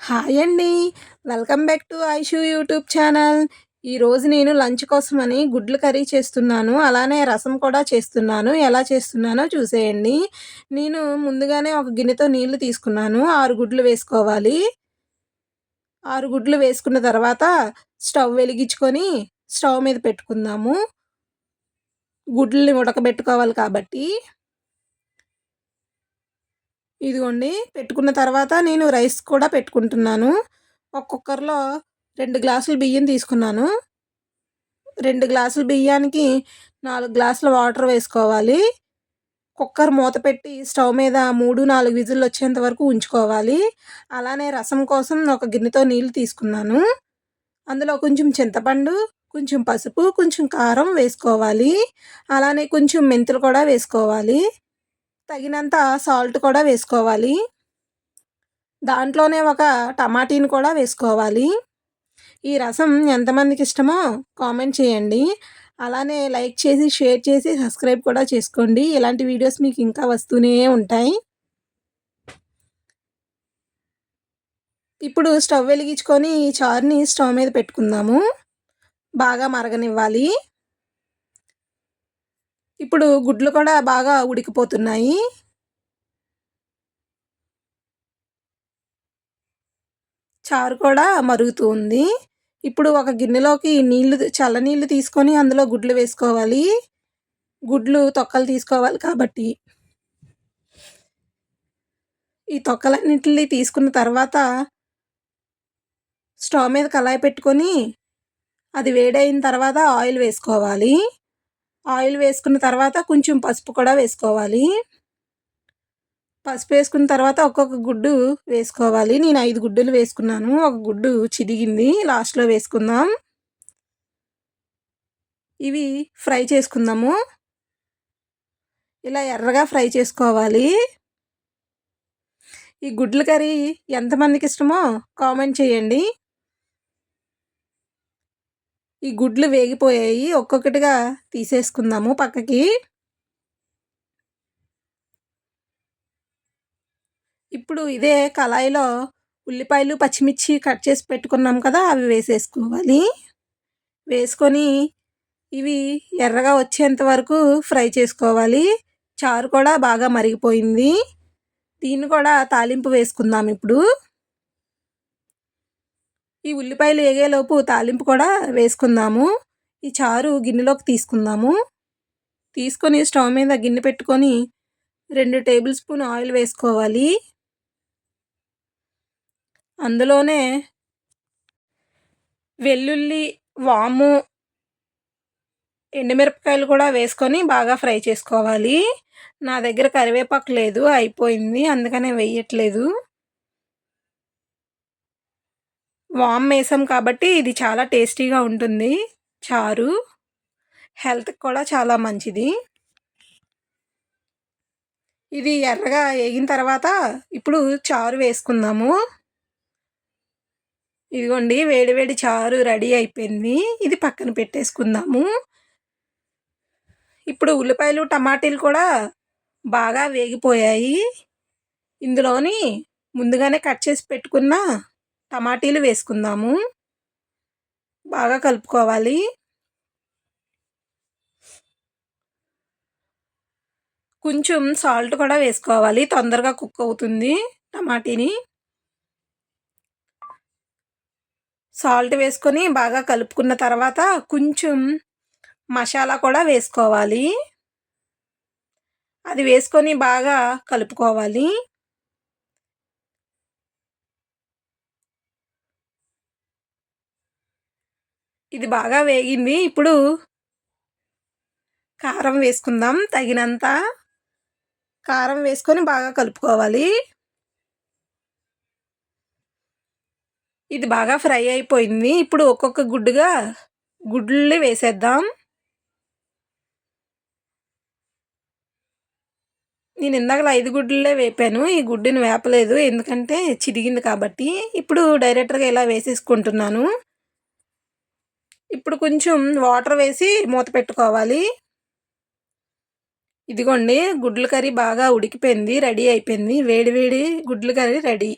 Hi అండి. Welcome back to Aishu YouTube channel. ఈరోజు నేను లంచ్ కోసమని గుడ్లు కర్రీ చేస్తున్నాను. అలానే రసం కూడా చేస్తున్నాను. ఎలా చేస్తున్నానో చూసేయండి. నేను ముందుగానే ఒక గిన్నెతో నీళ్ళు తీసుకున్నాను. ఆరు గుడ్లు వేసుకోవాలి. ఆరు గుడ్లు వేసుకున్న తర్వాత స్టవ్ వెలిగించుకొని స్టవ్ మీద పెట్టుకుందాము. గుడ్లని ఉడకబెట్టుకోవాలి కాబట్టి. ఇదిగోండి పెట్టుకున్న తర్వాత నేను రైస్ కూడా పెట్టుకుంటున్నాను. ఒక కుక్కర్లో రెండు గ్లాసులు బియ్యం తీసుకున్నాను. రెండు గ్లాసుల బియ్యానికి నాలుగు గ్లాసుల వాటర్ వేసుకోవాలి. కుక్కర్ మూత పెట్టి స్టవ్ మీద మూడు నాలుగు విజిల్లు వచ్చేంత వరకు ఉంచుకోవాలి. అలానే రసం కోసం ఒక గిన్నెతో నీళ్ళు తీసుకున్నాను. అందులో కొంచెం చింతపండు కొంచెం పసుపు కొంచెం కారం వేసుకోవాలి. అలానే కొంచెం మెంతులు కూడా వేసుకోవాలి. తగినంత సాల్ట్ కూడా వేసుకోవాలి. దాంట్లోనే ఒక టమాటీని కూడా వేసుకోవాలి. ఈ రసం ఎంతమందికి ఇష్టమో కామెంట్ చేయండి. అలానే లైక్ చేసి షేర్ చేసి సబ్స్క్రైబ్ కూడా చేసుకోండి. ఇలాంటి వీడియోస్ మీకు ఇంకా వస్తూనే ఉంటాయి. ఇప్పుడు స్టవ్ వెలిగించుకొని ఈ చారుని స్టవ్ మీద పెట్టుకుందాము. బాగా మరగనివ్వాలి. ఇప్పుడు గుడ్లు కూడా బాగా ఉడికిపోతున్నాయి. చారు కూడా మరుగుతూ ఉంది. ఇప్పుడు ఒక గిన్నెలోకి నీళ్ళు చల్లనీళ్ళు తీసుకొని అందులో గుడ్లు వేసుకోవాలి. గుడ్లు తొక్కలు తీసుకోవాలి కాబట్టి. ఈ తొక్కలన్నింటినీ తీసుకున్న తర్వాత స్టవ్ మీద కళాయి పెట్టుకొని అది వేడైన తర్వాత ఆయిల్ వేసుకోవాలి. ఆయిల్ వేసుకున్న తర్వాత కొంచెం పసుపు కూడా వేసుకోవాలి. పసుపు వేసుకున్న తర్వాత ఒక్కొక్క గుడ్డు వేసుకోవాలి. నేను ఐదు గుడ్డులు వేసుకున్నాను. ఒక గుడ్డు చిదిగింది. లాస్ట్లో వేసుకుందాం. ఇవి ఫ్రై చేసుకుందాము. ఇలా ఎర్రగా ఫ్రై చేసుకోవాలి. ఈ గుడ్ల కర్రీ ఎంతమందికి ఇష్టమో కామెంట్ చేయండి. ఈ గుడ్లు వేగిపోయాయి. ఒక్కొక్కటిగా తీసేసుకుందాము పక్కకి. ఇప్పుడు ఇదే కళాయిలో ఉల్లిపాయలు పచ్చిమిర్చి కట్ చేసి పెట్టుకున్నాం కదా అవి వేసేసుకోవాలి. వేసుకొని ఇవి ఎర్రగా వచ్చేంత వరకు ఫ్రై చేసుకోవాలి. చారు కూడా బాగా మరిగిపోయింది. దీన్ని కూడా తాలింపు వేసుకుందాం ఇప్పుడు. ఈ ఉల్లిపాయలు వేగేలోపు తాలింపు కూడా వేసుకుందాము. ఈ చారు గిన్నెలోకి తీసుకుందాము. తీసుకొని స్టవ్ మీద గిన్నె పెట్టుకొని రెండు టేబుల్ స్పూన్ ఆయిల్ వేసుకోవాలి. అందులోనే వెల్లుల్లి వాము ఎండుమిరపకాయలు కూడా వేసుకొని బాగా ఫ్రై చేసుకోవాలి. నా దగ్గర కరివేపాకు లేదు అయిపోయింది. అందుకనే వేయట్లేదు. వామ్ వేసాం కాబట్టి ఇది చాలా టేస్టీగా ఉంటుంది. చారు హెల్త్కి కూడా చాలా మంచిది. ఇది ఎర్రగా వేగిన తర్వాత ఇప్పుడు చారు వేసుకుందాము. ఇదిగోండి వేడి వేడి చారు రెడీ అయిపోయింది. ఇది పక్కన పెట్టేసుకుందాము. ఇప్పుడు ఉల్లిపాయలు టమాటీలు కూడా బాగా వేగిపోయాయి. ఇందులోని ముందుగానే కట్ చేసి పెట్టుకున్న టమాటీలు వేసుకుందాము. బాగా కలుపుకోవాలి. కొంచెం సాల్ట్ కూడా వేసుకోవాలి. తొందరగా కుక్ అవుతుంది టమాటీని. సాల్ట్ వేసుకొని బాగా కలుపుకున్న తర్వాత కొంచెం మసాలా కూడా వేసుకోవాలి. అది వేసుకొని బాగా కలుపుకోవాలి. ఇది బాగా వేగింది. ఇప్పుడు కారం వేసుకుందాం. తగినంత కారం వేసుకొని బాగా కలుపుకోవాలి. ఇది బాగా ఫ్రై అయిపోయింది. ఇప్పుడు ఒక్కొక్క గుడ్డుగా గుడ్లు వేసేద్దాం. నేను ఇందాక ఐదు గుడ్లే వేపాను. ఈ గుడ్డుని వేపలేదు. ఎందుకంటే చిరిగింది కాబట్టి. ఇప్పుడు డైరెక్టర్గా ఇలా వేసేసుకుంటున్నాను. ఇప్పుడు కొంచెం వాటర్ వేసి మూత పెట్టుకోవాలి. ఇదిగోండి గుడ్ల కర్రీ బాగా ఉడికిపోయింది రెడీ అయిపోయింది. వేడి వేడి గుడ్ల కర్రీ రెడీ.